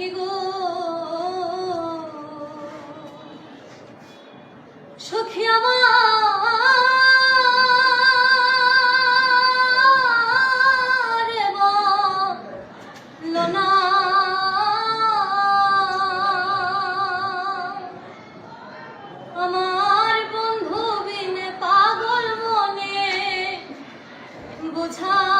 সখী গো। সখী আমার লোনা আমার বন্ধু বিনে পাগল মনে বুঝাইলে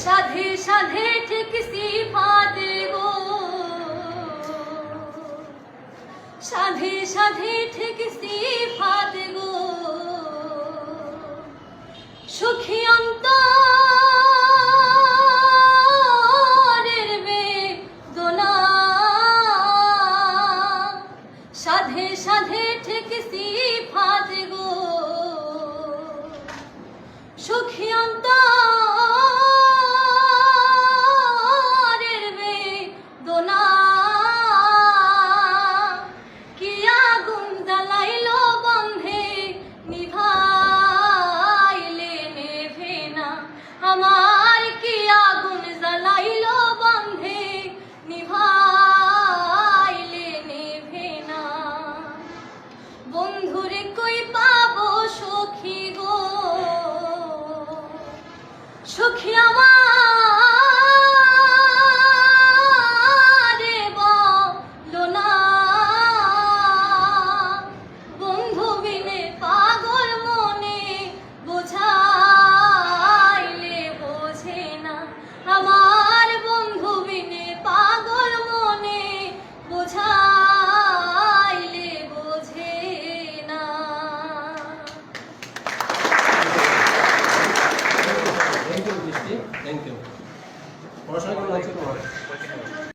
সাধে সাধে ঠিক সিফা দেব। সাধে সাধে ঠিক সিফা গো সখী আমার বলো না বন্ধু বিনে পা থ্যাংক ইউ পড়াশোনা কেমন লাগছে তোমার